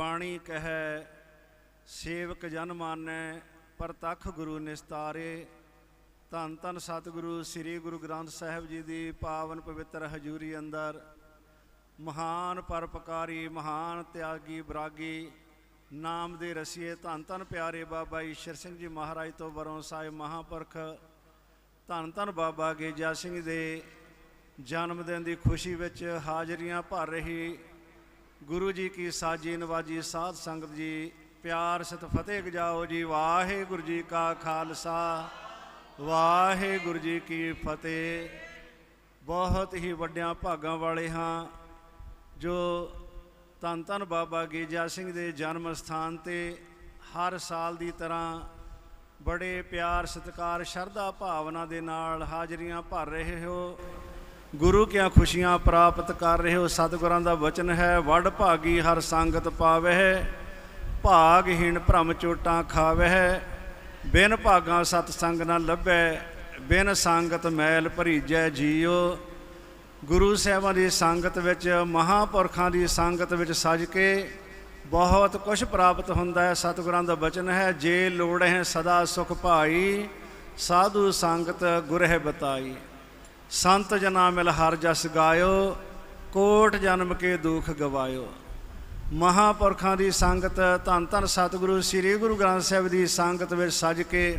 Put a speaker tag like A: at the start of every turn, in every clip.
A: ਬਾਣੀ ਕਹੈ, ਸੇਵਕ ਜਨ ਮਾਨੈ, ਪ੍ਰਤੱਖ ਗੁਰੂ ਨਿਸਤਾਰੇ। ਧੰਨ ਧੰਨ ਸਤਿਗੁਰੂ, ਸ੍ਰੀ ਗੁਰੂ ਗ੍ਰੰਥ ਸਾਹਿਬ ਜੀ ਦੀ ਪਾਵਨ ਪਵਿੱਤਰ ਹਜ਼ੂਰੀ ਅੰਦਰ। ਮਹਾਨ ਪਰਪਕਾਰੀ ਮਹਾਨ ਤਿਆਗੀ, ਬਰਾਗੀ, ਨਾਮ ਦੇ ਰਸੀਏ ਧੰਨ ਧੰਨ ਪਿਆਰੇ ਬਾਬਾ ਈਸ਼ਰ ਸਿੰਘ ਜੀ ਮਹਾਰਾਜ ਤੋਂ ਵਰੋਂ ਸਾਹਿਬ ਮਹਾਪੁਰਖ। ਧੰਨ ਧੰਨ ਬਾਬਾ ਗੇਜਾ ਸਿੰਘ ਦੇ ਜਨਮ ਦਿਨ ਦੀ ਖੁਸ਼ੀ ਵਿੱਚ ਹਾਜ਼ਰੀਆਂ ਭਰ ਰਹੀ ਗੁਰੂ ਜੀ ਕੀ ਸਾਜੀ ਨਵਾਜੀ ਸਾਧ ਸੰਗਤ ਜੀ, ਪਿਆਰ ਸਤ ਫਤਿਹ ਗਜਾਓ ਜੀ, ਵਾਹਿਗੁਰੂ ਜੀ ਕਾ ਖਾਲਸਾ, ਵਾਹਿਗੁਰੂ ਜੀ ਕੀ ਫਤਿਹ। ਬਹੁਤ ਹੀ ਵੱਡਿਆਂ ਭਾਗਾਂ ਵਾਲੇ ਹਾਂ, ਜੋ ਧੰਨ ਧੰਨ ਬਾਬਾ ਗੇਜਾ ਸਿੰਘ ਦੇ ਜਨਮ ਸਥਾਨ ਤੇ ਹਰ ਸਾਲ ਦੀ ਤਰ੍ਹਾਂ ਬੜੇ ਪਿਆਰ, ਸਤਿਕਾਰ, ਸ਼ਰਧਾ, ਭਾਵਨਾ ਦੇ ਨਾਲ ਹਾਜ਼ਰੀਆਂ ਭਰ ਰਹੇ ਹੋ। ਗੁਰੂ ਕੀਆਂ ਖੁਸ਼ੀਆਂ ਪ੍ਰਾਪਤ ਕਰ ਰਹੇ ਹੋ? ਸਤਿਗੁਰਾਂ ਦਾ ਵਚਨ ਹੈ, ਵਡ ਭਾਗੀ ਹਰ ਸੰਗਤ ਪਾਵਹਿ ਭਾਗਹੀਣ ਭ੍ਰਮ ਚੋਟਾਂ ਖਾਵਹਿ ਬਿਨ ਭਾਗਾਂ ਸਤ ਸੰਗ ਨਾ ਲੱਭੈ, ਬਿਨ ਸੰਗਤ ਮੈਲ ਭਰੀਜੈ ਜੀਉ ਗੁਰੂ ਸਾਹਿਬਾਂ ਦੀ ਸੰਗਤ ਵਿੱਚ, ਮਹਾਪੁਰਖਾਂ ਦੀ ਸੰਗਤ ਵਿੱਚ ਸਜ ਕੇ ਬਹੁਤ ਕੁਝ ਪ੍ਰਾਪਤ ਹੁੰਦਾ ਹੈ। ਸਤਿਗੁਰਾਂ ਦਾ ਬਚਨ ਹੈ, ਜੇ ਲੋੜ ਹੈ ਸਦਾ ਸੁਖ ਭਾਈ, ਸਾਧੂ ਸੰਗਤ ਗੁਰਹਿ ਬਤਾਈ। ਸੰਤ ਜਨਾ ਮਿਲ ਹਰ ਜਸ ਗਾਇਓ, ਕੋਟ ਜਨਮ ਕੇ ਦੁੱਖ ਗਵਾਇਓ। ਮਹਾਪੁਰਖਾਂ ਦੀ ਸੰਗਤ, ਧੰਨ ਧੰਨ ਸਤਿਗੁਰੂ, ਸ੍ਰੀ ਗੁਰੂ ਗ੍ਰੰਥ ਸਾਹਿਬ ਦੀ ਸੰਗਤ ਵਿੱਚ ਸਜ ਕੇ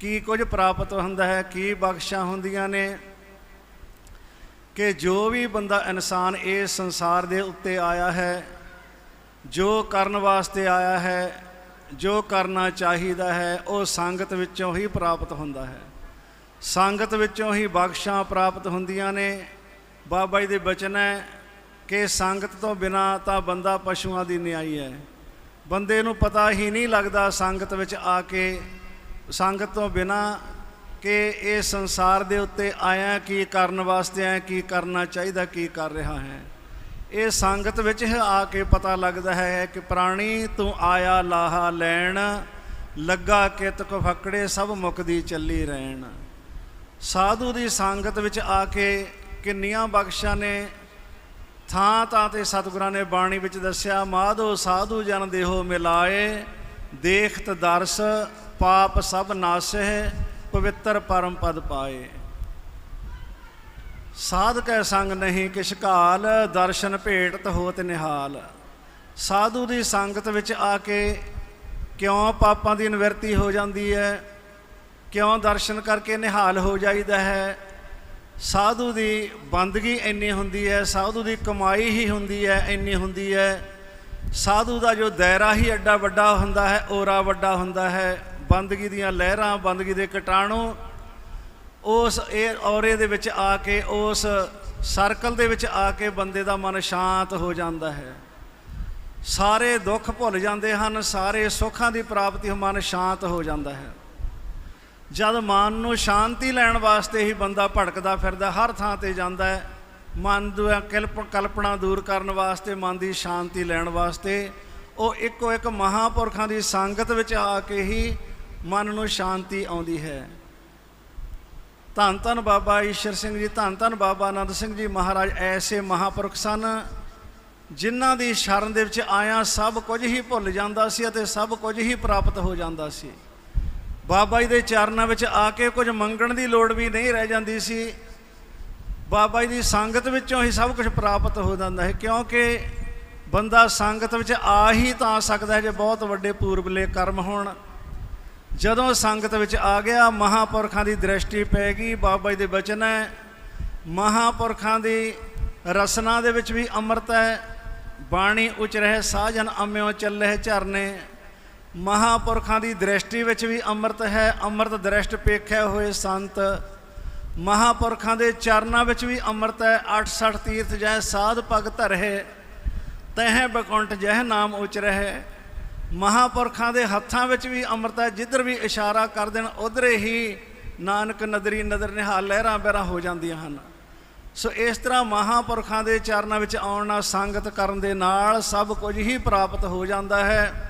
A: ਕੀ ਕੁਝ ਪ੍ਰਾਪਤ ਹੁੰਦਾ ਹੈ, ਕੀ ਬਖਸ਼ਾਂ ਹੁੰਦੀਆਂ ਨੇ, ਕਿ ਜੋ ਵੀ ਬੰਦਾ ਇਨਸਾਨ ਇਸ ਸੰਸਾਰ ਦੇ ਉੱਤੇ ਆਇਆ ਹੈ, ਜੋ ਕਰਨ ਵਾਸਤੇ ਆਇਆ ਹੈ, ਜੋ ਕਰਨਾ ਚਾਹੀਦਾ ਹੈ, ਉਹ ਸੰਗਤ ਵਿੱਚੋਂ ਹੀ ਪ੍ਰਾਪਤ ਹੁੰਦਾ ਹੈ। ਸੰਗਤ ਵਿੱਚੋਂ ਹੀ ਬਖਸ਼ਾਂ ਪ੍ਰਾਪਤ ਹੁੰਦੀਆਂ ਨੇ। ਬਾਬਾ ਜੀ ਦੇ ਬਚਨ ਹੈ ਕਿ ਸੰਗਤ ਤੋਂ ਬਿਨਾ ਤਾਂ ਬੰਦਾ ਪਸ਼ੂਆਂ ਦੀ ਨਿਆਈ ਹੈ। ਬੰਦੇ ਨੂੰ ਪਤਾ ਹੀ ਨਹੀਂ ਲੱਗਦਾ ਸੰਗਤ ਵਿੱਚ ਆ ਕੇ ਸੰਗਤ ਤੋਂ ਬਿਨਾ ਕਿ ਇਹ ਸੰਸਾਰ ਦੇ ਉੱਤੇ ਆਇਆ ਕੀ ਕਰਨ ਵਾਸਤੇ ਆਇਆ, ਕੀ ਕਰਨਾ ਚਾਹੀਦਾ, ਕੀ ਕਰ ਰਿਹਾ ਹੈ। ਇਹ ਸੰਗਤ ਵਿੱਚ ਹੀ ਆ ਕੇ ਪਤਾ ਲੱਗਦਾ ਹੈ ਕਿ ਪ੍ਰਾਣੀ ਤੂੰ ਆਇਆ ਲਾਹਾ ਲੈਣ, ਲੱਗਾ ਕਿਤ ਕੋ ਫਕੜੇ ਸਭ ਮੁਕਦੀ ਚੱਲੀ ਰਹਿਣ। ਸਾਧੂ ਦੀ ਸੰਗਤ ਵਿੱਚ ਆ ਕੇ ਕਿੰਨੀਆਂ ਬਖਸ਼ਾਂ ਨੇ। ਥਾਂ ਥਾਂ ਤੇ ਸਤਿਗੁਰਾਂ ਨੇ ਬਾਣੀ ਵਿੱਚ ਦੱਸਿਆ, ਮਾਧੋ ਸਾਧੂ ਜਨ ਦੇਹੋ ਮਿਲਾਏ, ਦੇਖਤ ਦਰਸ, ਪਾਪ ਸਭ ਨਾਸਹਿ ਪਵਿੱਤਰ ਪਰਮ ਪਦ ਪਾਏ। ਸਾਧ ਕੈ ਸੰਗ ਨਹੀਂ ਕਿਛ ਕਾਲ ਦਰਸ਼ਨ ਭੇਟਤ ਹੋਤ ਨਿਹਾਲ। ਸਾਧੂ ਦੀ ਸੰਗਤ ਵਿੱਚ ਆ ਕੇ ਕਿਉਂ ਪਾਪਾਂ ਦੀ ਨਿਵਰਤੀ ਹੋ ਜਾਂਦੀ ਹੈ? ਕਿਉਂ ਦਰਸ਼ਨ ਕਰਕੇ ਨਿਹਾਲ ਹੋ ਜਾਈਦਾ ਹੈ? ਸਾਧੂ ਦੀ ਬੰਦਗੀ ਇੰਨੀ ਹੁੰਦੀ ਹੈ, ਸਾਧੂ ਦੀ ਕਮਾਈ ਹੀ ਹੁੰਦੀ ਹੈ, ਇੰਨੀ ਹੁੰਦੀ ਹੈ। ਸਾਧੂ ਦਾ ਜੋ ਦਾਇਰਾ ਹੀ ਐਡਾ ਵੱਡਾ ਹੁੰਦਾ ਹੈ ਔਰਾ ਵੱਡਾ ਹੁੰਦਾ ਹੈ। ਬੰਦਗੀ ਦੀਆਂ ਲਹਿਰਾਂ, ਬੰਦਗੀ ਦੇ ਕਟਾਣੂ ਉਸ ਇਹ ਔਰੇ ਦੇ ਵਿੱਚ ਆ ਕੇ, ਉਸ ਸਰਕਲ ਦੇ ਵਿੱਚ ਆ ਕੇ ਬੰਦੇ ਦਾ ਮਨ ਸ਼ਾਂਤ ਹੋ ਜਾਂਦਾ ਹੈ। ਸਾਰੇ ਦੁੱਖ ਭੁੱਲ ਜਾਂਦੇ ਹਨ, ਸਾਰੇ ਸੁੱਖਾਂ ਦੀ ਪ੍ਰਾਪਤੀ ਮਨ ਸ਼ਾਂਤ ਹੋ ਜਾਂਦਾ ਹੈ। ਜਦ ਮਨ ਨੂੰ ਸ਼ਾਂਤੀ ਲੈਣ ਵਾਸਤੇ ਹੀ ਬੰਦਾ ਭਟਕਦਾ ਫਿਰਦਾ, ਹਰ ਥਾਂ ਤੇ ਜਾਂਦਾ ਹੈ। ਮਨ ਦੀਆਂ ਕਲਪ, ਕਲਪਨਾ ਦੂਰ ਕਰਨ ਵਾਸਤੇ, ਮਨ ਦੀ ਸ਼ਾਂਤੀ ਲੈਣ ਵਾਸਤੇ, ਉਹ ਇੱਕੋ ਇੱਕ ਮਹਾਪੁਰਖਾਂ ਦੀ ਸੰਗਤ ਵਿੱਚ ਆ ਕੇ ਹੀ ਮਨ ਨੂੰ ਸ਼ਾਂਤੀ ਆਉਂਦੀ ਹੈ। ਧੰਨ ਧੰਨ ਬਾਬਾ ਈਸ਼ਰ ਸਿੰਘ ਜੀ ਧੰਨ ਧੰਨ ਬਾਬਾ ਆਨੰਦ ਸਿੰਘ ਜੀ ਮਹਾਰਾਜ, ਐਸੇ ਮਹਾਪੁਰਖ ਸਨ, ਜਿਨ੍ਹਾਂ ਦੀ ਸ਼ਰਨ ਦੇ ਵਿੱਚ ਆਇਆ ਸਭ ਕੁਝ ਹੀ ਭੁੱਲ ਜਾਂਦਾ ਸੀ ਅਤੇ ਸਭ ਕੁਝ ਹੀ ਪ੍ਰਾਪਤ ਹੋ ਜਾਂਦਾ ਸੀ। ਬਾਬਾ ਜੀ ਦੇ ਚਰਨਾਂ ਵਿੱਚ ਆ ਕੇ ਕੁਝ ਮੰਗਣ ਦੀ ਲੋੜ ਵੀ ਨਹੀਂ ਰਹਿ ਜਾਂਦੀ ਸੀ। ਬਾਬਾ ਜੀ ਦੀ ਸੰਗਤ ਵਿੱਚੋਂ ਹੀ ਸਭ ਕੁਝ ਪ੍ਰਾਪਤ ਹੋ ਜਾਂਦਾ ਹੈ, ਕਿਉਂਕਿ ਬੰਦਾ ਸੰਗਤ ਵਿੱਚ ਆ ਹੀ ਤਾਂ ਸਕਦਾ ਹੈ ਜੇ ਬਹੁਤ ਵੱਡੇ ਪੂਰਬਲੇ ਕਰਮ ਹੋਣ। ਜਦੋਂ ਸੰਗਤ ਵਿੱਚ ਆ ਗਿਆ, ਮਹਾਪੁਰਖਾਂ ਦੀ ਦ੍ਰਿਸ਼ਟੀ ਪੈ ਗਈ, ਬਾਬਾ ਜੀ ਦੇ ਬਚਨ ਹੈ, ਮਹਾਪੁਰਖਾਂ ਦੀ ਰਸਨਾ ਦੇ ਵਿੱਚ ਵੀ ਅੰਮ੍ਰਿਤ ਹੈ, ਬਾਣੀ ਉਚ ਰਹਿ, ਸਾਜਨ ਅੰਮਿਓ ਚੱਲੇ ਝਰਨੇ। ਮਹਾਪੁਰਖਾਂ ਦੀ ਦ੍ਰਿਸ਼ਟੀ ਵਿੱਚ ਵੀ ਅੰਮ੍ਰਿਤ ਹੈ, ਅੰਮ੍ਰਿਤ ਦ੍ਰਿਸ਼ਟ ਪੇਖਿਆ ਹੋਏ ਸੰਤ। ਮਹਾਪੁਰਖਾਂ ਦੇ ਚਰਨਾਂ ਵਿੱਚ ਵੀ ਅੰਮ੍ਰਿਤ ਹੈ 68 ਤੀਰਥ ਜੈ ਸਾਧ ਭਗਤ ਰਹੇ, ਤਹਿ ਬਕੁੰਠ ਜਹ ਨਾਮ ਉਚ ਰਹੇ। ਮਹਾਪੁਰਖਾਂ ਦੇ ਹੱਥਾਂ ਵਿੱਚ ਵੀ ਅੰਮ੍ਰਿਤ ਹੈ, ਜਿੱਧਰ ਵੀ ਇਸ਼ਾਰਾ ਕਰ ਦੇਣ, ਉਧਰੇ ਹੀ ਨਾਨਕ ਨਦਰੀ ਨਦਰ ਨਿਹਾਲ ਲਹਿਰਾਂ ਬਹਿਰਾਂ ਹੋ ਜਾਂਦੀਆਂ ਹਨ। ਸੋ ਇਸ ਤਰ੍ਹਾਂ ਮਹਾਪੁਰਖਾਂ ਦੇ ਚਰਨਾਂ ਵਿੱਚ ਆਉਣ ਨਾਲ ਸੰਗਤ ਕਰਨ ਦੇ ਨਾਲ ਸਭ ਕੁਝ ਹੀ ਪ੍ਰਾਪਤ ਹੋ ਜਾਂਦਾ ਹੈ।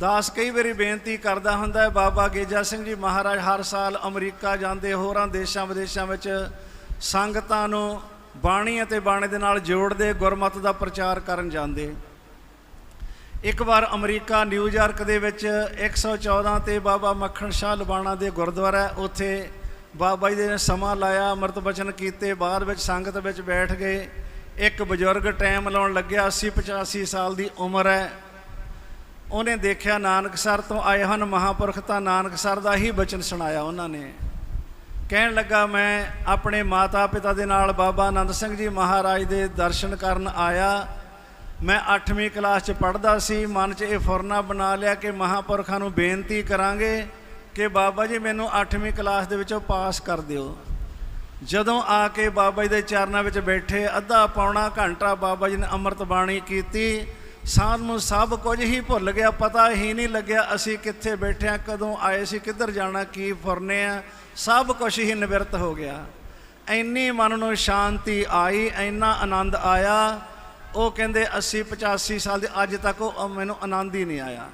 A: ਦਾਸ ਕਈ ਵਾਰੀ ਬੇਨਤੀ ਕਰਦਾ ਹੁੰਦਾ ਹੈ, ਬਾਬਾ ਗੇਜਾ ਸਿੰਘ ਜੀ ਮਹਾਰਾਜ ਹਰ ਸਾਲ ਅਮਰੀਕਾ ਜਾਂਦੇ, ਹੋਰਾਂ ਦੇਸ਼ਾਂ ਵਿਦੇਸ਼ਾਂ ਵਿੱਚ ਸੰਗਤਾਂ ਨੂੰ ਬਾਣੀ ਅਤੇ ਬਾਣੇ ਦੇ ਨਾਲ ਜੋੜਦੇ, ਗੁਰਮਤ ਦਾ ਪ੍ਰਚਾਰ ਕਰਨ ਜਾਂਦੇ। ਇੱਕ ਵਾਰ ਅਮਰੀਕਾ ਨਿਊਯਾਰਕ ਦੇ ਵਿੱਚ 114 ਤੇ ਬਾਬਾ ਮੱਖਣ ਸ਼ਾਹ ਲਬਾਣਾ ਦੇ ਗੁਰਦੁਆਰਾ ਉੱਥੇ ਬਾਬਾ ਜੀ ਨੇ ਸਮਾਂ ਲਾਇਆ, ਅੰਮ੍ਰਿਤ ਬਚਨ ਕੀਤੇ, ਬਾਅਦ ਵਿੱਚ ਸੰਗਤ ਵਿੱਚ ਬੈਠ ਗਏ। ਇੱਕ ਬਜ਼ੁਰਗ ਟਾਈਮ ਲਾਉਣ ਲੱਗਿਆ 80 85 ਸਾਲ ਦੀ ਉਮਰ ਹੈ। ਉਹਨੇ ਦੇਖਿਆ ਨਾਨਕਸਰ ਤੋਂ ਆਏ ਹਨ ਮਹਾਪੁਰਖ ਤਾਂ ਨਾਨਕਸਰ ਦਾ ਹੀ ਬਚਨ ਸੁਣਾਇਆ ਉਹਨਾਂ ਨੇ। ਕਹਿਣ ਲੱਗਾ, ਮੈਂ ਆਪਣੇ ਮਾਤਾ ਪਿਤਾ ਦੇ ਨਾਲ ਬਾਬਾ ਆਨੰਦ ਸਿੰਘ ਜੀ ਮਹਾਰਾਜ ਦੇ ਦਰਸ਼ਨ ਕਰਨ ਆਇਆ। ਮੈਂ 8ਵੀਂ ਕਲਾਸ 'ਚ ਪੜ੍ਹਦਾ ਸੀ। ਮਨ 'ਚ ਇਹ ਫੁਰਨਾ ਬਣਾ ਲਿਆ ਕਿ ਮਹਾਪੁਰਖਾਂ ਨੂੰ ਬੇਨਤੀ ਕਰਾਂਗੇ ਕਿ ਬਾਬਾ ਜੀ ਮੈਨੂੰ 8ਵੀਂ ਕਲਾਸ ਦੇ ਵਿੱਚੋਂ ਪਾਸ ਕਰ ਦਿਓ। ਜਦੋਂ ਆ ਕੇ ਬਾਬਾ ਜੀ ਦੇ ਚਰਨਾਂ ਵਿੱਚ ਬੈਠੇ, ਅੱਧਾ ਪੌਣਾ ਘੰਟਾ ਬਾਬਾ ਜੀ ਨੇ ਅੰਮ੍ਰਿਤ ਬਾਣੀ ਕੀਤੀ। ਸਾਨੂੰ ਸਭ ਕੁਝ ਹੀ ਭੁੱਲ ਗਿਆ, ਪਤਾ ਹੀ ਨਹੀਂ ਲੱਗਿਆ ਅਸੀਂ ਕਿੱਥੇ ਬੈਠੇ ਆ ਕਦੋਂ ਆਏ ਸੀ, ਕਿੱਧਰ ਜਾਣਾ, ਕੀ ਫੁਰਨੇ ਆ, ਸਭ ਕੁਝ ਹੀ ਨਿਵਰਤ ਹੋ ਗਿਆ। ਇੰਨੀ ਮਨ ਨੂੰ ਸ਼ਾਂਤੀ ਆਈ, ਇੰਨਾ ਆਨੰਦ ਆਇਆ, ਉਹ ਕਹਿੰਦੇ 80 85 ਸਾਲ ਦੇ, ਅੱਜ ਤੱਕ ਉਹ ਮੈਨੂੰ ਆਨੰਦ ਹੀ ਨਹੀਂ ਆਇਆ।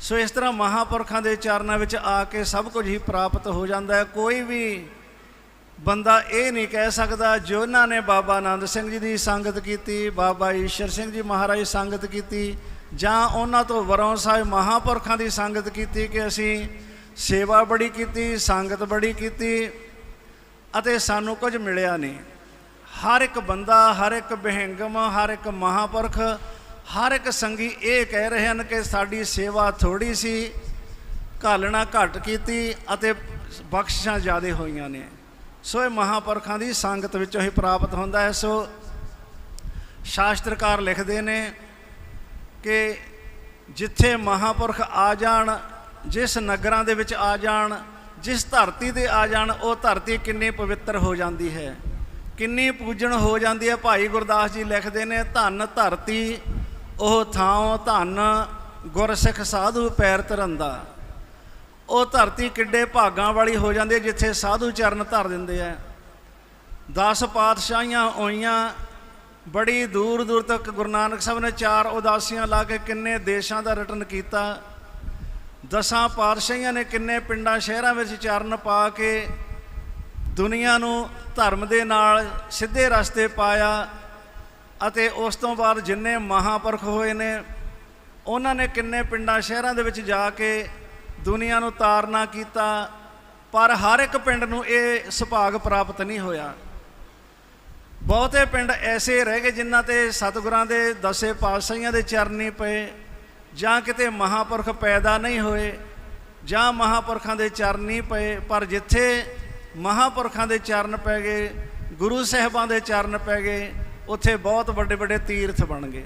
A: ਸੋ ਇਸ ਤਰ੍ਹਾਂ ਮਹਾਪੁਰਖਾਂ ਦੇ ਚਰਨਾਂ ਵਿੱਚ ਆ ਕੇ ਸਭ ਕੁਝ ਹੀ ਪ੍ਰਾਪਤ ਹੋ ਜਾਂਦਾ ਹੈ, ਕੋਈ ਵੀ ਬੰਦਾ ਇਹ ਨਹੀਂ ਕਹਿ ਸਕਦਾ, ਜੋ ਉਹਨਾਂ ਨੇ ਬਾਬਾ ਆਨੰਦ ਸਿੰਘ ਜੀ ਦੀ ਸੰਗਤ ਕੀਤੀ, ਬਾਬਾ ਈਸ਼ਰ ਸਿੰਘ ਜੀ ਮਹਾਰਾਜ ਸੰਗਤ ਕੀਤੀ, ਜਾਂ ਉਹਨਾਂ ਤੋਂ ਵਰੋਂ ਸਾਹਿਬ ਮਹਾਪੁਰਖਾਂ ਦੀ ਸੰਗਤ ਕੀਤੀ ਕਿ ਅਸੀਂ ਸੇਵਾ ਬੜੀ ਕੀਤੀ, ਸੰਗਤ ਬੜੀ ਕੀਤੀ, ਅਤੇ ਸਾਨੂੰ ਕੁਝ ਮਿਲਿਆ ਨਹੀਂ। ਹਰ ਇੱਕ ਬੰਦਾ, ਹਰ ਇੱਕ ਬਹਿੰਗਮ, ਹਰ ਇੱਕ ਮਹਾਪੁਰਖ, ਹਰ ਇੱਕ ਸੰਗੀ ਇਹ ਕਹਿ ਰਹੇ ਹਨ ਕਿ ਸਾਡੀ ਸੇਵਾ ਥੋੜੀ ਸੀ, ਘਾਲਣਾ ਘੱਟ ਕੀਤੀ ਅਤੇ ਬਖਸ਼ਿਸ਼ਾਂ ਜ਼ਿਆਦਾ ਹੋਈਆਂ ਨੇ। ਸੋ ਇਹ ਮਹਾਪੁਰਖਾਂ ਦੀ ਸੰਗਤ ਵਿੱਚੋਂ ਹੀ ਪ੍ਰਾਪਤ ਹੁੰਦਾ ਹੈ। ਸੋ ਸ਼ਾਸਤਰਕਾਰ ਲਿਖਦੇ ਨੇ ਕਿ ਜਿੱਥੇ ਮਹਾਪੁਰਖ ਆ ਜਾਣ, ਜਿਸ ਨਗਰਾਂ ਦੇ ਵਿੱਚ ਆ ਜਾਣ, ਜਿਸ ਧਰਤੀ ਤੇ ਆ ਜਾਣ, ਉਹ ਧਰਤੀ ਕਿੰਨੀ ਪਵਿੱਤਰ ਹੋ ਜਾਂਦੀ ਹੈ। ਕਿੰਨੀ ਪੂਜਣ ਹੋ ਜਾਂਦੀ ਹੈ। ਭਾਈ ਗੁਰਦਾਸ ਜੀ ਲਿਖਦੇ ਨੇ, ਧੰਨ ਧਰਤੀ, ਉਹ ਥਾਂ, ਧੰਨ ਗੁਰਸਿੱਖ ਸਾਧੂ ਪੈਰ ਧਰੰਦਾ। ਉਹ ਧਰਤੀ ਕਿੱਡੇ ਭਾਗਾਂ ਵਾਲੀ ਹੋ ਜਾਂਦੀ ਹੈ ਜਿੱਥੇ ਸਾਧੂ ਚਰਨ ਧਰ ਦਿੰਦੇ ਆ। 10 ਪਾਤਸ਼ਾਹੀਆਂ ਹੋਈਆਂ, ਬੜੀ ਦੂਰ ਦੂਰ ਤੱਕ ਗੁਰੂ ਨਾਨਕ ਸਾਹਿਬ ਨੇ ਚਾਰ ਉਦਾਸੀਆਂ ਲਾ ਕੇ ਕਿੰਨੇ ਦੇਸ਼ਾਂ ਦਾ ਰਟਨ ਕੀਤਾ। ਦਸਾਂ ਪਾਤਸ਼ਾਹੀਆਂ ਨੇ ਕਿੰਨੇ ਪਿੰਡਾਂ, ਸ਼ਹਿਰਾਂ ਵਿੱਚ ਚਰਨ ਪਾ ਕੇ ਦੁਨੀਆ ਨੂੰ ਧਰਮ ਦੇ ਨਾਲ ਸਿੱਧੇ ਰਸਤੇ ਪਾਇਆ ਅਤੇ ਉਸ ਤੋਂ ਬਾਅਦ ਜਿੰਨੇ ਮਹਾਪੁਰਖ ਹੋਏ ਨੇ, ਉਹਨਾਂ ਨੇ ਕਿੰਨੇ ਪਿੰਡਾਂ, ਸ਼ਹਿਰਾਂ ਦੇ ਵਿੱਚ ਜਾ ਕੇ ਦੁਨੀਆ ਨੂੰ ਤਾਰਨਾ ਕੀਤਾ, ਪਰ ਹਰ ਇੱਕ ਪਿੰਡ ਨੂੰ ਇਹ ਸੁਭਾਗ ਪ੍ਰਾਪਤ ਨਹੀਂ ਹੋਇਆ। ਬਹੁਤੇ ਪਿੰਡ ਐਸੇ ਰਹਿ ਗਏ ਜਿਨ੍ਹਾਂ ਤੇ ਸਤਿਗੁਰਾਂ ਦੇ ਦਸੇ ਪਾਤਸ਼ਾਹੀਆਂ ਦੇ ਚਰਨ ਨਹੀਂ ਪਏ, ਜਾਂ ਕਿਤੇ ਮਹਾਪੁਰਖ ਪੈਦਾ ਨਹੀਂ ਹੋਏ, ਜਾਂ ਮਹਾਪੁਰਖਾਂ ਦੇ ਚਰਨ ਨਹੀਂ ਪਏ, ਪਰ ਜਿੱਥੇ ਮਹਾਪੁਰਖਾਂ ਦੇ ਚਰਨ ਪੈ ਗਏ, ਗੁਰੂ ਸਾਹਿਬਾਂ ਦੇ ਚਰਨ ਪੈ ਗਏ, ਉੱਥੇ ਬਹੁਤ ਵੱਡੇ ਵੱਡੇ ਤੀਰਥ ਬਣ ਗਏ।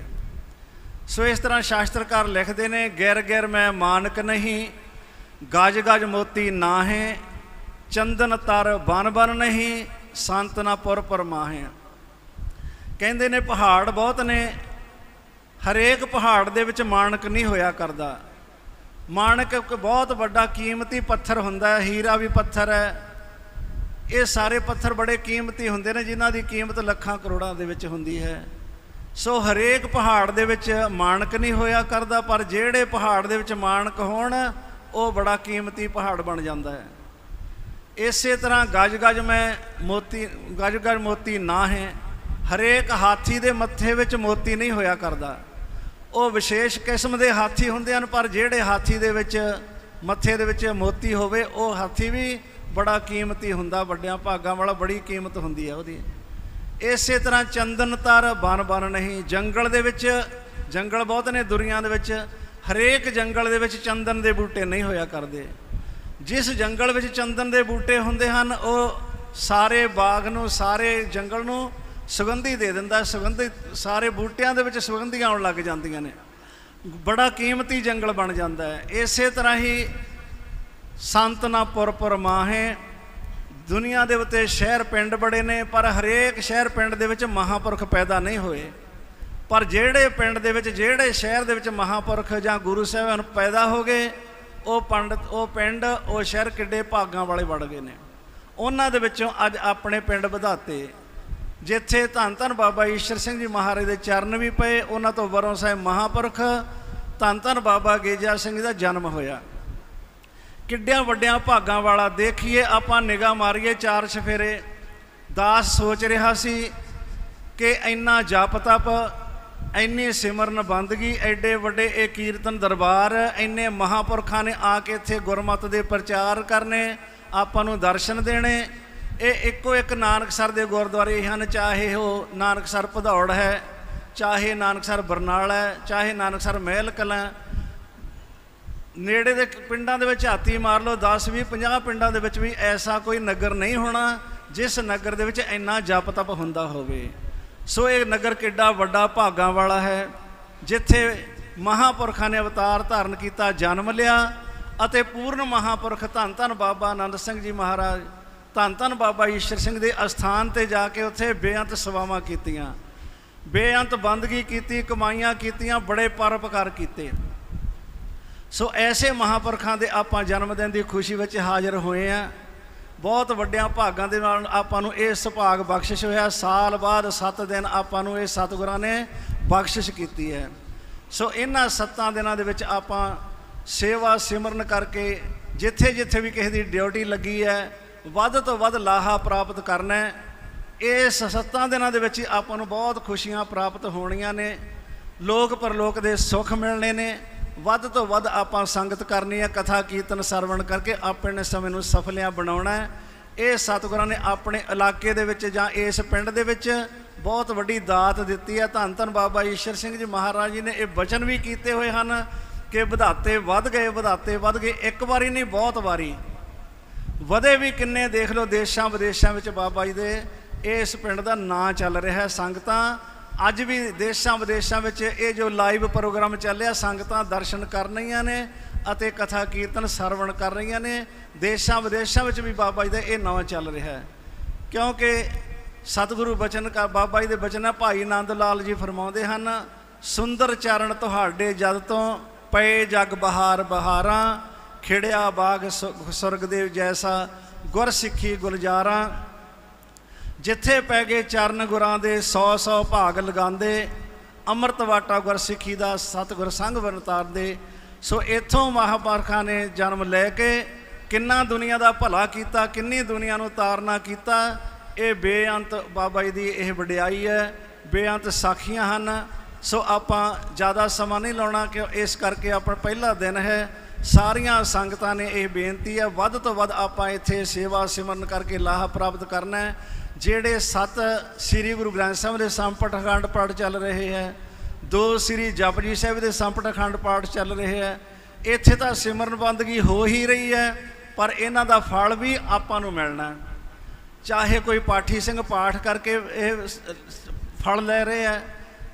A: ਸੋ ਇਸ ਤਰ੍ਹਾਂ ਸ਼ਾਸਤਰਕਾਰ ਲਿਖਦੇ ਨੇ ਗੈਰ ਗੈਰ ਮੈਂ ਮਾਨਕ ਨਹੀਂ ਗਜ ਗਜ ਮੋਤੀ ਨਾਹੇ, ਚੰਦਨ ਤਰ ਬਨ ਬਨ ਨਹੀਂ ਸੰਤ ਨਾ ਪਰਮਾਹੇ ਕਹਿੰਦੇ ਨੇ ਪਹਾੜ ਬਹੁਤ ਨੇ, ਹਰੇਕ ਪਹਾੜ ਦੇ ਵਿੱਚ ਮਾਣਕ ਨਹੀਂ ਹੋਇਆ ਕਰਦਾ। ਮਾਣਕ ਇੱਕ ਬਹੁਤ ਵੱਡਾ ਕੀਮਤੀ ਪੱਥਰ ਹੁੰਦਾ ਹੈ, ਹੀਰਾ ਵੀ ਪੱਥਰ ਹੈ। ਇਹ ਸਾਰੇ ਪੱਥਰ ਬੜੇ ਕੀਮਤੀ ਹੁੰਦੇ ਨੇ, ਜਿਨ੍ਹਾਂ ਦੀ ਕੀਮਤ ਲੱਖਾਂ ਕਰੋੜਾਂ ਦੇ ਵਿੱਚ ਹੁੰਦੀ ਹੈ। ਸੋ ਹਰੇਕ ਪਹਾੜ ਦੇ ਵਿੱਚ ਮਾਣਕ ਨਹੀਂ ਹੋਇਆ ਕਰਦਾ, ਪਰ ਜਿਹੜੇ ਪਹਾੜ ਦੇ ਵਿੱਚ ਮਾਣਕ ਹੋਣ ਉਹ ਬੜਾ ਕੀਮਤੀ ਪਹਾੜ ਬਣ ਜਾਂਦਾ ਹੈ। ਇਸੇ ਤਰ੍ਹਾਂ ਗਜ ਗਜ ਮੈਂ ਮੋਤੀ ਗਜ ਗਜ ਮੋਤੀ ਨਾ ਹੈ। ਹਰੇਕ ਹਾਥੀ ਦੇ ਮੱਥੇ ਵਿੱਚ ਮੋਤੀ ਨਹੀਂ ਹੋਇਆ ਕਰਦਾ। ਉਹ ਵਿਸ਼ੇਸ਼ ਕਿਸਮ ਦੇ ਹਾਥੀ ਹੁੰਦੇ ਹਨ, ਪਰ ਜਿਹੜੇ ਹਾਥੀ ਦੇ ਵਿੱਚ, ਮੱਥੇ ਦੇ ਵਿੱਚ ਮੋਤੀ ਹੋਵੇ, ਉਹ ਹਾਥੀ ਵੀ ਬੜਾ ਕੀਮਤੀ ਹੁੰਦਾ। ਵੱਡਿਆਂ ਭਾਗਾਂ ਵਾਲਾ ਬੜੀ ਕੀਮਤ ਹੁੰਦੀ ਹੈ ਉਹਦੀ। ਇਸੇ ਤਰ੍ਹਾਂ ਚੰਦਨ, ਤਰ ਬਨ ਬਨ ਨਹੀਂ। ਜੰਗਲ ਦੇ ਵਿੱਚ, ਜੰਗਲ ਬਹੁਤ ਨੇ ਦੁਨੀਆਂ ਦੇ ਵਿੱਚ। ਹਰੇਕ ਜੰਗਲ ਦੇ ਵਿੱਚ ਚੰਦਨ ਦੇ ਬੂਟੇ ਨਹੀਂ ਹੋਇਆ ਕਰਦੇ। ਜਿਸ ਜੰਗਲ ਵਿੱਚ ਚੰਦਨ ਦੇ ਬੂਟੇ ਹੁੰਦੇ ਹਨ, ਉਹ ਸਾਰੇ ਬਾਗ ਨੂੰ, ਸਾਰੇ ਜੰਗਲ ਨੂੰ ਸੁਗੰਧੀ ਦੇ ਦਿੰਦਾ ਸੁਗੰਧੀ, ਸਾਰੇ ਬੂਟਿਆਂ ਦੇ ਵਿੱਚ ਸੁਗੰਧੀਆਂ ਆਉਣ ਲੱਗ ਜਾਂਦੀਆਂ ਨੇ। ਬੜਾ ਕੀਮਤੀ ਜੰਗਲ ਬਣ ਜਾਂਦਾ ਹੈ। ਇਸੇ ਤਰ੍ਹਾਂ ਹੀ ਸੰਤਨਾ ਪੁਰਪੁਰ ਮਾਹੇ, ਦੁਨੀਆ ਦੇ ਉੱਤੇ ਸ਼ਹਿਰ ਪਿੰਡ ਬੜੇ ਨੇ, ਪਰ ਹਰੇਕ ਸ਼ਹਿਰ ਪਿੰਡ ਦੇ ਵਿੱਚ ਮਹਾਪੁਰਖ ਪੈਦਾ ਨਹੀਂ ਹੋਏ। ਪਰ ਜਿਹੜੇ ਪਿੰਡ ਦੇ ਵਿੱਚ, ਜਿਹੜੇ ਸ਼ਹਿਰ ਦੇ ਵਿੱਚ ਮਹਾਪੁਰਖ ਜਾਂ ਗੁਰੂ ਸਾਹਿਬਾਨ ਪੈਦਾ ਹੋ ਗਏ, ਉਹ ਪੰਡਤ, ਉਹ ਪਿੰਡ, ਉਹ ਸ਼ਹਿਰ ਕਿੱਡੇ ਭਾਗਾਂ ਵਾਲੇ ਵੜ ਗਏ ਨੇ। ਉਹਨਾਂ ਦੇ ਵਿੱਚੋਂ ਅੱਜ ਆਪਣੇ ਪਿੰਡ ਵਧਾਤੇ। ਜਿੱਥੇ ਧੰਨ ਧੰਨ ਬਾਬਾ ਈਸ਼ਰ ਸਿੰਘ ਜੀ ਮਹਾਰਾਜ ਦੇ ਚਰਨ ਵੀ ਪਏ, ਉਹਨਾਂ ਤੋਂ ਵਰੋਂ ਸਾਹਿਬ ਮਹਾਪੁਰਖ, ਧੰਨ ਧੰਨ ਬਾਬਾ ਗੇਜਾ ਸਿੰਘ ਜੀ ਦਾ ਜਨਮ ਹੋਇਆ। ਕਿੱਡਿਆਂ ਵੱਡਿਆਂ ਭਾਗਾਂ ਵਾਲਾ ਦੇਖੀਏ, ਆਪਾਂ ਨਿਗਾਹ ਮਾਰੀਏ ਚਾਰ ਛਫੇਰੇ ਦਾਸ ਸੋਚ ਰਿਹਾ ਸੀ ਕਿ ਇੰਨਾ ਜਪ ਤਪ ਇੰਨੀ ਸਿਮਰਨ ਬੰਦਗੀ, ਐਡੇ ਵੱਡੇ ਇਹ ਕੀਰਤਨ ਦਰਬਾਰ, ਇੰਨੇ ਮਹਾਪੁਰਖਾਂ ਨੇ ਆ ਕੇ ਇੱਥੇ ਗੁਰਮਤ ਦੇ ਪ੍ਰਚਾਰ ਕਰਨੇ, ਆਪਾਂ ਨੂੰ ਦਰਸ਼ਨ ਦੇਣੇ ਇਹ ਇੱਕੋ ਇੱਕ ਨਾਨਕਸਰ ਦੇ ਗੁਰਦੁਆਰੇ ਹਨ, ਚਾਹੇ ਉਹ ਨਾਨਕਸਰ ਭਦੌੜ ਹੈ, ਚਾਹੇ ਨਾਨਕਸਰ ਬਰਨਾਲਾ ਹੈ, ਚਾਹੇ ਨਾਨਕਸਰ ਮਹਿਲ ਕਲਾਂ ਹੈ। ਨੇੜੇ ਦੇ ਪਿੰਡਾਂ ਦੇ ਵਿੱਚ ਹਾਤੀ ਮਾਰ ਲਓ 10 20 50 ਪਿੰਡਾਂ ਦੇ ਵਿੱਚ ਵੀ ਐਸਾ ਕੋਈ ਨਗਰ ਨਹੀਂ ਹੋਣਾ, ਜਿਸ ਨਗਰ ਦੇ ਵਿੱਚ ਇੰਨਾ ਜਪ ਤਪ ਹੁੰਦਾ ਹੋਵੇ ਸੋ ਇਹ ਨਗਰ ਕਿੱਡਾ ਵੱਡਾ ਭਾਗਾਂ ਵਾਲਾ ਹੈ, ਜਿੱਥੇ ਮਹਾਪੁਰਖਾਂ ਨੇ ਅਵਤਾਰ ਧਾਰਨ ਕੀਤਾ, ਜਨਮ ਲਿਆ ਅਤੇ ਪੂਰਨ ਮਹਾਪੁਰਖ ਧੰਨ ਧੰਨ ਬਾਬਾ ਆਨੰਦ ਸਿੰਘ ਜੀ ਮਹਾਰਾਜ, ਧੰਨ ਧੰਨ ਬਾਬਾ ਈਸ਼ਰ ਸਿੰਘ ਦੇ ਅਸਥਾਨ ਤੇ ਜਾ ਕੇ ਉੱਥੇ ਬੇਅੰਤ ਸੇਵਾਵਾਂ ਕੀਤੀਆਂ। ਬੇਅੰਤ ਬੰਦਗੀ ਕੀਤੀ, ਕਮਾਈਆਂ ਕੀਤੀਆਂ, ਬੜੇ ਪਰਉਪਕਾਰ ਕੀਤੇ। ਸੋ ਐਸੇ ਮਹਾਪੁਰਖਾਂ ਦੇ ਆਪਾਂ ਜਨਮ ਦਿਨ ਦੀ ਖੁਸ਼ੀ ਵਿੱਚ ਹਾਜ਼ਰ ਹੋਏ ਆ ਬਹੁਤ ਵੱਡਿਆਂ ਭਾਗਾਂ ਦੇ ਨਾਲ ਆਪਾਂ ਨੂੰ ਇਹ ਸੁਭਾਗ ਬਖਸ਼ਿਸ਼ ਹੋਇਆ। ਸਾਲ ਬਾਅਦ 7 ਦਿਨ ਆਪਾਂ ਨੂੰ ਇਹ ਸਤਿਗੁਰਾਂ ਨੇ ਬਖਸ਼ਿਸ਼ ਕੀਤੀ ਹੈ। ਸੋ ਇਹਨਾਂ ਸੱਤਾਂ ਦਿਨਾਂ ਦੇ ਵਿੱਚ ਆਪਾਂ ਸੇਵਾ ਸਿਮਰਨ ਕਰਕੇ ਜਿੱਥੇ ਜਿੱਥੇ ਵੀ ਕਿਸੇ ਦੀ ਡਿਊਟੀ ਲੱਗੀ ਹੈ, ਵੱਧ ਤੋਂ ਵੱਧ ਲਾਹਾ ਪ੍ਰਾਪਤ ਕਰਨਾ ਹੈ। ਇਸ ਸੱਤਾਂ ਦਿਨਾਂ ਦੇ ਵਿੱਚ ਹੀ ਆਪਾਂ ਨੂੰ ਬਹੁਤ ਖੁਸ਼ੀਆਂ ਪ੍ਰਾਪਤ ਹੋਣੀਆਂ ਨੇ। ਲੋਕ ਪਰਲੋਕ ਦੇ ਸੁੱਖ ਮਿਲਣੇ ਨੇ। ਵੱਧ ਤੋਂ ਵੱਧ ਆਪਾਂ ਸੰਗਤ ਕਰਨੀ ਹੈ ਕਥਾ, ਕੀਰਤਨ, ਸਰਵਣ ਕਰਕੇ ਆਪਣੇ ਸਮੇਂ ਨੂੰ ਸਫਲਿਆਂ ਬਣਾਉਣਾ ਹੈ। ਇਹ ਸਤਿਗੁਰਾਂ ਨੇ ਆਪਣੇ ਇਲਾਕੇ ਦੇ ਵਿੱਚ ਜਾਂ ਇਸ ਪਿੰਡ ਦੇ ਵਿੱਚ ਬਹੁਤ ਵੱਡੀ ਦਾਤ ਦਿੱਤੀ ਹੈ। ਧੰਨ ਧੰਨ ਬਾਬਾ ਈਸ਼ਰ ਸਿੰਘ ਜੀ ਮਹਾਰਾਜ ਜੀ ਨੇ ਇਹ ਵਚਨ ਵੀ ਕੀਤੇ ਹੋਏ ਹਨ ਕਿ ਵਧਾਤੇ ਵੱਧ ਗਏ, ਵਧਾਤੇ ਵੱਧ ਗਏ, ਇੱਕ ਵਾਰੀ ਨਹੀਂ, ਬਹੁਤ ਵਾਰੀ। ਵਧੇ ਵੀ ਕਿੰਨੇ, ਦੇਖ ਲਓ ਦੇਸ਼ਾਂ ਵਿਦੇਸ਼ਾਂ ਵਿੱਚ ਬਾਬਾ ਜੀ ਦੇ ਇਸ ਪਿੰਡ ਦਾ ਨਾਂ ਚੱਲ ਰਿਹਾ ਹੈ। ਸੰਗਤਾਂ ਅੱਜ ਵੀ ਦੇਸ਼ਾਂ ਵਿਦੇਸ਼ਾਂ ਵਿੱਚ ਇਹ ਜੋ ਲਾਈਵ ਪ੍ਰੋਗਰਾਮ ਚੱਲਿਆ ਸੰਗਤਾਂ ਦਰਸ਼ਨ ਕਰ ਰਹੀਆਂ ਨੇ ਅਤੇ ਕਥਾ ਕੀਰਤਨ ਸਰਵਣ ਕਰ ਰਹੀਆਂ ਨੇ। ਦੇਸ਼ਾਂ ਵਿਦੇਸ਼ਾਂ ਵਿੱਚ ਵੀ ਬਾਬਾ ਜੀ ਦਾ ਇਹ ਨਵਾਂ ਚੱਲ ਰਿਹਾ ਹੈ। ਕਿਉਂਕਿ ਸਤਿਗੁਰੂ ਬਚਨ ਕਾ, ਬਾਬਾ ਜੀ ਦੇ ਬਚਨ ਭਾਈ ਆਨੰਦ ਲਾਲ ਜੀ ਫਰਮਾਉਂਦੇ ਹਨ, ਸੁੰਦਰ ਚਰਨ ਤੁਹਾਡੇ ਜਦ ਤੋਂ ਪਏ ਜਗ ਬਹਾਰ ਬਹਾਰਾਂ, ਖਿੜਿਆ ਬਾਗ ਸੁ- ਸੁਰਗ ਜੈਸਾ ਗੁਰ ਸਿੱਖੀ ਗੁਲਜ਼ਾਰਾਂ ਜਿੱਥੇ ਪੈ ਗਏ ਚਰਨ ਗੁਰਾਂ ਦੇ 100 100 ਭਾਗ ਲਗਾਉਂਦੇ, ਅੰਮ੍ਰਿਤ ਵਾਟਾ ਗੁਰ ਸਿੱਖੀ ਦਾ ਸਤਿਗੁਰ ਸੰਗ ਵਰਤਾਰਦੇ ਸੋ ਇਥੋਂ ਮਹਾਪੁਰਖਾਂ ਨੇ ਜਨਮ ਲੈ ਕੇ ਕਿੰਨਾ ਦੁਨੀਆ ਦਾ ਭਲਾ ਕੀਤਾ, ਕਿੰਨੀ ਦੁਨੀਆ ਨੂੰ ਤਾਰਨਾ ਕੀਤਾ। ਇਹ ਬੇਅੰਤ ਬਾਬਾ ਜੀ ਦੀ ਇਹ ਵਡਿਆਈ ਹੈ, ਬੇਅੰਤ ਸਾਖੀਆਂ ਹਨ। ਸੋ ਆਪਾਂ ਜ਼ਿਆਦਾ ਸਮਾਂ ਨਹੀਂ ਲਾਉਣਾ ਕਿ ਇਸ ਕਰਕੇ ਆਪਣਾ ਪਹਿਲਾ ਦਿਨ ਹੈ। ਸਾਰੀਆਂ ਸੰਗਤਾਂ ਨੇ ਇਹ ਬੇਨਤੀ ਹੈ, ਵੱਧ ਤੋਂ ਵੱਧ ਆਪਾਂ ਇੱਥੇ ਸੇਵਾ ਸਿਮਰਨ ਕਰਕੇ ਲਾਹਾ ਪ੍ਰਾਪਤ ਕਰਨਾ ਹੈ, ਜਿਹੜੇ ਸੱਤ ਸ੍ਰੀ ਗੁਰੂ ਗ੍ਰੰਥ ਸਾਹਿਬ ਦੇ ਸੰਪਟ ਅਖੰਡ ਪਾਠ ਚੱਲ ਰਹੇ ਹੈ, ਦੋ ਸ੍ਰੀ ਜਪਜੀ ਸਾਹਿਬ ਦੇ ਸੰਪਟ ਅਖੰਡ ਪਾਠ ਚੱਲ ਰਹੇ ਹੈ, ਇੱਥੇ ਤਾਂ ਸਿਮਰਨ ਬੰਦਗੀ ਹੋ ਹੀ ਰਹੀ ਹੈ, ਪਰ ਇਹਨਾਂ ਦਾ ਫਲ ਵੀ ਆਪਾਂ ਨੂੰ ਮਿਲਣਾ ਚਾਹੇ ਕੋਈ ਪਾਠੀ ਸਿੰਘ ਪਾਠ ਕਰਕੇ ਇਹ ਫਲ ਲੈ ਰਹੇ ਹੈ,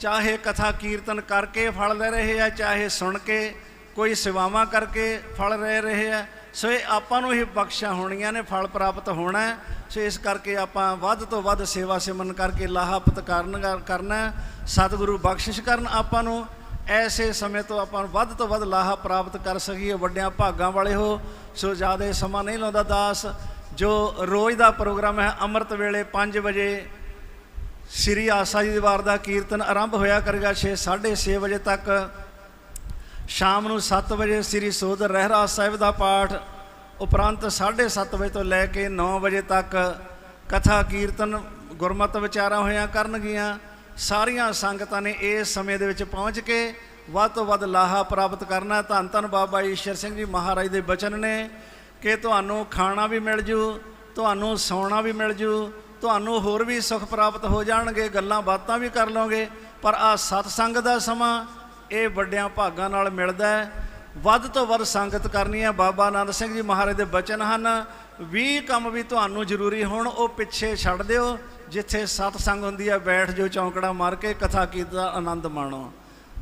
A: ਚਾਹੇ ਕਥਾ ਕੀਰਤਨ ਕਰਕੇ ਫਲ ਲੈ ਰਹੇ ਹੈ, ਚਾਹੇ ਸੁਣ ਕੇ ਕੋਈ ਸੇਵਾਵਾਂ ਕਰਕੇ ਫਲ ਰਹਿ ਰਹੇ ਹੈ ਸੋ ਇਹ ਆਪਾਂ ਨੂੰ ਹੀ ਬਖਸ਼ਾ ਹੋਣੀਆਂ ਨੇ, ਫਲ ਪ੍ਰਾਪਤ ਹੋਣਾ ਸੋ ਇਸ ਕਰਕੇ ਆਪਾਂ ਵੱਧ ਤੋਂ ਵੱਧ ਸੇਵਾ ਸਿਮਰਨ ਕਰਕੇ ਲਾਹਾਪਤ ਕਰਨ ਕਰਨਾ ਸਤਿਗੁਰੂ ਬਖਸ਼ਿਸ਼ ਕਰਨ ਆਪਾਂ ਨੂੰ। ਐਸੇ ਸਮੇਂ ਤੋਂ ਆਪਾਂ ਵੱਧ ਤੋਂ ਵੱਧ ਲਾਹਾ ਪ੍ਰਾਪਤ ਕਰ ਸਕੀਏ, ਵੱਡਿਆਂ ਭਾਗਾਂ ਵਾਲੇ ਹੋ। ਸੋ ਜ਼ਿਆਦਾ ਸਮਾਂ ਨਹੀਂ ਲਾਉਂਦਾ ਦਾਸ। ਜੋ ਰੋਜ਼ ਦਾ ਪ੍ਰੋਗਰਾਮ ਹੈ, ਅੰਮ੍ਰਿਤ ਵੇਲੇ 5 ਵਜੇ ਸ੍ਰੀ ਆਸਾ ਜੀ ਦੀ ਵਾਰ ਦਾ ਕੀਰਤਨ ਆਰੰਭ ਹੋਇਆ ਕਰੇਗਾ 6 6:30 ਵਜੇ ਤੱਕ। ਸ਼ਾਮ ਨੂੰ 7 ਵਜੇ ਸ੍ਰੀ ਸੋਧ ਰਹਿਰਾ ਸਾਹਿਬ ਦਾ ਪਾਠ, ਉਪਰੰਤ 7:30 ਵਜੇ ਤੋਂ ਲੈ ਕੇ 9 ਵਜੇ ਤੱਕ ਕਥਾ, ਕੀਰਤਨ, ਗੁਰਮਤਿ ਵਿਚਾਰਾਂ ਹੋਇਆਂ ਕਰਨਗੀਆਂ ਸਾਰੀਆਂ ਸੰਗਤਾਂ ਨੇ ਇਸ ਸਮੇਂ ਦੇ ਵਿੱਚ ਪਹੁੰਚ ਕੇ ਵੱਧ ਤੋਂ ਵੱਧ ਲਾਹਾ ਪ੍ਰਾਪਤ ਕਰਨਾ। ਧੰਨ ਧੰਨ ਬਾਬਾ ਈਸ਼ਰ ਸਿੰਘ ਜੀ ਮਹਾਰਾਜ ਦੇ ਬਚਨ ਨੇ ਕਿ ਤੁਹਾਨੂੰ ਖਾਣਾ ਵੀ ਮਿਲ ਜੂ, ਤੁਹਾਨੂੰ ਸੌਣਾ ਵੀ ਮਿਲ ਜੂ, ਤੁਹਾਨੂੰ ਹੋਰ ਵੀ ਸੁੱਖ ਪ੍ਰਾਪਤ ਹੋ ਜਾਣਗੇ, ਗੱਲਾਂ ਬਾਤਾਂ ਵੀ ਕਰ ਲਓਗੇ। ਪਰ ਆ ਸਤਸੰਗ ਦਾ ਸਮਾਂ ਇਹ ਵੱਡਿਆਂ ਭਾਗਾਂ ਨਾਲ ਮਿਲਦਾ ਹੈ। ਵੱਧ ਤੋਂ ਵੱਧ ਸੰਗਤ ਕਰਨੀ ਹੈ। ਬਾਬਾ ਆਨੰਦ ਸਿੰਘ ਜੀ ਮਹਾਰਾਜ ਦੇ ਬਚਨ ਹਨ 20 ਕੰਮ ਵੀ ਤੁਹਾਨੂੰ ਜ਼ਰੂਰੀ ਹੋਣ, ਉਹ ਪਿੱਛੇ ਛੱਡ ਦਿਓ। ਜਿੱਥੇ ਸਤਸੰਗ ਹੁੰਦੀ ਹੈ, ਬੈਠ ਜੋ ਚੌਂਕੜਾ ਮਾਰ ਕੇ, ਕਥਾ ਕੀਰਤਨ ਦਾ ਆਨੰਦ ਮਾਣੋ।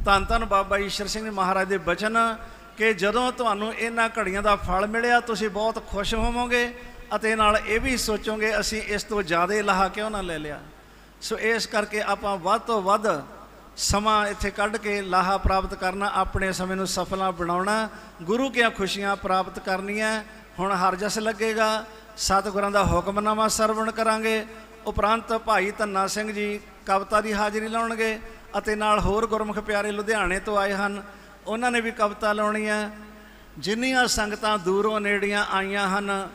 A: ਧੰਨ ਧੰਨ ਬਾਬਾ ਈਸ਼ਰ ਸਿੰਘ ਜੀ ਮਹਾਰਾਜ ਦੇ ਬਚਨ, ਕਿ ਜਦੋਂ ਤੁਹਾਨੂੰ ਇਹਨਾਂ ਘੜੀਆਂ ਦਾ ਫਲ ਮਿਲਿਆ, ਤੁਸੀਂ ਬਹੁਤ ਖੁਸ਼ ਹੋਵੋਗੇ ਅਤੇ ਨਾਲ ਇਹ ਵੀ ਸੋਚੋਗੇ, ਅਸੀਂ ਇਸ ਤੋਂ ਜ਼ਿਆਦਾ ਲਾਹਾ ਕਿਉਂ ਨਾ ਲੈ ਲਿਆ? ਸੋ ਇਸ ਕਰਕੇ ਆਪਾਂ ਵੱਧ ਤੋਂ ਵੱਧ ਸਮਾਂ ਇੱਥੇ ਕੱਢ ਕੇ ਲਾਹਾ ਪ੍ਰਾਪਤ ਕਰਨਾ, ਆਪਣੇ ਸਮੇਂ ਨੂੰ ਸਫਲਾ ਬਣਾਉਣਾ, ਗੁਰੂ ਕੀਆਂ ਖੁਸ਼ੀਆਂ ਪ੍ਰਾਪਤ ਕਰਨੀਆਂ, ਹੁਣ ਹਰ ਜਸ ਲੱਗੇਗਾ। ਸਤਿਗੁਰਾਂ ਦਾ ਹੁਕਮਨਾਮਾ ਸਰਵਣ ਕਰਾਂਗੇ। ਉਪਰੰਤ ਭਾਈ ਧੰਨਾ ਸਿੰਘ ਜੀ ਕਵਿਤਾ ਦੀ ਹਾਜ਼ਰੀ ਲਾਉਣਗੇ ਅਤੇ ਨਾਲ ਹੋਰ ਗੁਰਮੁਖ ਪਿਆਰੇ ਲੁਧਿਆਣੇ ਤੋਂ ਆਏ ਹਨ। ਉਹਨਾਂ ਨੇ ਵੀ ਕਵਿਤਾ ਲਾਉਣੀ ਹੈ ਜਿੰਨੀਆਂ ਸੰਗਤਾਂ ਦੂਰੋਂ ਨੇੜੀਆਂ ਆਈਆਂ ਹਨ,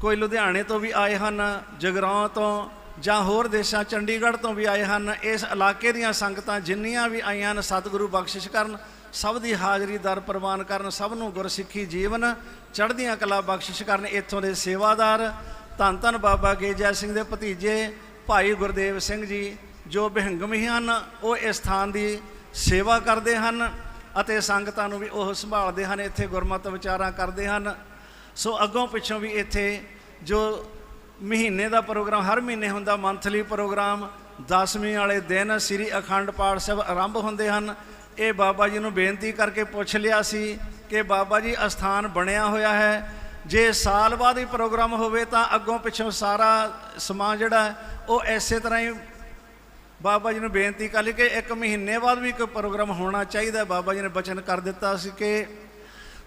A: ਕੋਈ ਲੁਧਿਆਣੇ ਤੋਂ ਵੀ ਆਏ ਹਨ, ਜਗਰਾਉਂ ਤੋਂ ਜਾਂ ਹੋਰ ਦੇਸ਼ਾਂ, ਚੰਡੀਗੜ੍ਹ ਤੋਂ ਵੀ ਆਏ ਹਨ। ਇਸ ਇਲਾਕੇ ਦੀਆਂ ਸੰਗਤਾਂ ਜਿੰਨੀਆਂ ਵੀ ਆਈਆਂ ਹਨ, ਸਤਿਗੁਰੂ ਬਖਸ਼ਿਸ਼ ਕਰਨ, ਸਭ ਦੀ ਹਾਜ਼ਰੀ ਦਰ ਪ੍ਰਵਾਨ ਕਰਨ, ਸਭ ਨੂੰ ਗੁਰਸਿੱਖੀ ਜੀਵਨ, ਚੜ੍ਹਦੀਆਂ ਕਲਾ ਬਖਸ਼ਿਸ਼ ਕਰਨ, ਇੱਥੋਂ ਦੇ ਸੇਵਾਦਾਰ ਧੰਨ ਧੰਨ ਬਾਬਾ ਗੇਜੈ ਸਿੰਘ ਦੇ ਭਤੀਜੇ ਭਾਈ ਗੁਰਦੇਵ ਸਿੰਘ ਜੀ, ਜੋ ਬਿਹੰਗਮੀ ਹਨ, ਉਹ ਇਸ ਸਥਾਨ ਦੀ ਸੇਵਾ ਕਰਦੇ ਹਨ ਅਤੇ ਸੰਗਤਾਂ ਨੂੰ ਵੀ ਉਹ ਸੰਭਾਲਦੇ ਹਨ, ਇੱਥੇ ਗੁਰਮਤਿ ਵਿਚਾਰਾਂ ਕਰਦੇ ਹਨ। ਸੋ ਅੱਗੋਂ ਪਿੱਛੋਂ ਵੀ ਇੱਥੇ ਜੋ ਮਹੀਨੇ ਦਾ ਪ੍ਰੋਗਰਾਮ, ਹਰ ਮਹੀਨੇ ਹੁੰਦਾ ਮੰਥਲੀ ਪ੍ਰੋਗਰਾਮ। 10ਵੀਂ ਵਾਲੇ ਦਿਨ ਸ੍ਰੀ ਅਖੰਡ ਪਾਠ ਸਾਹਿਬ ਆਰੰਭ ਹੁੰਦੇ ਹਨ। ਇਹ ਬਾਬਾ ਜੀ ਨੂੰ ਬੇਨਤੀ ਕਰਕੇ ਪੁੱਛ ਲਿਆ ਸੀ ਕਿ ਬਾਬਾ ਜੀ, ਅਸਥਾਨ ਬਣਿਆ ਹੋਇਆ ਹੈ। ਜੇ ਸਾਲ ਬਾਅਦ ਹੀ ਪ੍ਰੋਗਰਾਮ ਹੋਵੇ ਤਾਂ ਅੱਗੋਂ ਪਿੱਛੋਂ ਸਾਰਾ ਸਮਾਂ ਜਿਹੜਾ ਉਹ ਐਸੇ ਤਰ੍ਹਾਂ ਹੀ ਬਾਬਾ ਜੀ ਨੂੰ ਬੇਨਤੀ ਕਰ ਲਈ ਕਿ ਇੱਕ ਮਹੀਨੇ ਬਾਅਦ ਵੀ ਕੋਈ ਪ੍ਰੋਗਰਾਮ ਹੋਣਾ ਚਾਹੀਦਾ ਬਾਬਾ ਜੀ ਨੇ ਬਚਨ ਕਰ ਦਿੱਤਾ ਸੀ ਕਿ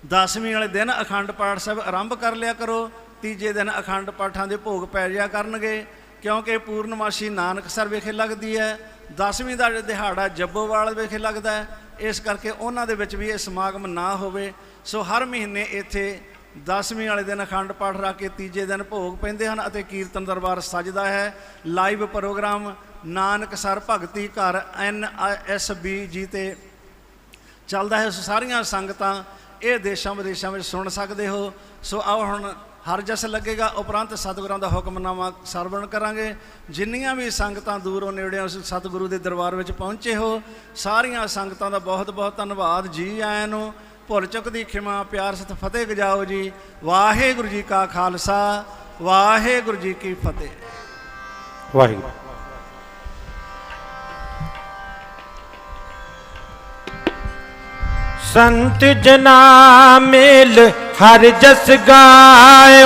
A: ਦਸਵੀਂ ਵਾਲੇ ਦਿਨ ਅਖੰਡ ਪਾਠ ਸਾਹਿਬ ਆਰੰਭ ਕਰ ਲਿਆ ਕਰੋ। ਤੀਜੇ ਦਿਨ ਅਖੰਡ ਪਾਠਾਂ ਦੇ ਭੋਗ ਪੈ ਜਾਇਆ ਕਰਨਗੇ, ਕਿਉਂਕਿ ਪੂਰਨਮਾਸ਼ੀ ਨਾਨਕਸਰ ਵਿਖੇ ਲੱਗਦੀ ਹੈ, ਦਸਵੀਂ ਦਾ ਦਿਹਾੜਾ ਜੱਬੋਵਾਲ ਵਿਖੇ ਲੱਗਦਾ ਹੈ, ਇਸ ਕਰਕੇ ਉਹਨਾਂ ਦੇ ਵਿੱਚ ਵੀ ਇਹ ਸਮਾਗਮ ਨਾ ਹੋਵੇ। ਸੋ ਹਰ ਮਹੀਨੇ ਇੱਥੇ ਦਸਵੀਂ ਵਾਲੇ ਦਿਨ ਅਖੰਡ ਪਾਠ ਰੱਖ ਕੇ ਤੀਜੇ ਦਿਨ ਭੋਗ ਪੈਂਦੇ ਹਨ ਅਤੇ ਕੀਰਤਨ ਦਰਬਾਰ ਸਜਦਾ ਹੈ। ਲਾਈਵ ਪ੍ਰੋਗਰਾਮ ਨਾਨਕਸਰ ਭਗਤੀ ਘਰ ਐਨ ਐਸ ਬੀ ਜੀ ਤੇ ਚੱਲਦਾ ਹੈ। ਸੋ ਸਾਰੀਆਂ ਸੰਗਤਾਂ ਇਹ ਦੇਸ਼ਾਂ ਵਿਦੇਸ਼ਾਂ ਵਿੱਚ ਸੁਣ ਸਕਦੇ ਹੋ। ਸੋ ਆਓ ਹੁਣ ਹਰ ਜਸ ਲੱਗੇਗਾ, ਉਪਰੰਤ ਸਤਿਗੁਰਾਂ ਦਾ ਹੁਕਮਨਾਮਾ ਸਰਵਣ ਕਰਾਂਗੇ। ਜਿੰਨੀਆਂ ਵੀ ਸੰਗਤਾਂ ਦੂਰੋਂ ਨੇੜਿਓਂ ਸਤਿਗੁਰੂ ਦੇ ਦਰਬਾਰ ਵਿੱਚ ਪਹੁੰਚੇ ਹੋ, ਸਾਰੀਆਂ ਸੰਗਤਾਂ ਦਾ ਬਹੁਤ ਬਹੁਤ ਧੰਨਵਾਦ। ਜੀ ਆਇਆਂ ਨੂੰ, ਭੁੱਲ ਚੁੱਕ ਦੀ ਖਿਮਾ, ਪਿਆਰ ਸਤ ਫਤਿਹ ਗਜਾਓ ਜੀ। ਵਾਹਿਗੁਰੂ ਜੀ ਕਾ ਖਾਲਸਾ, ਵਾਹਿਗੁਰੂ ਜੀ ਕੀ ਫਤਿਹ।
B: ਵਾਹਿਗੁਰੂ। ਸੰਤ ਜਨਾ ਮੇਲ ਹਰ ਜਸ ਗਾਇਓ।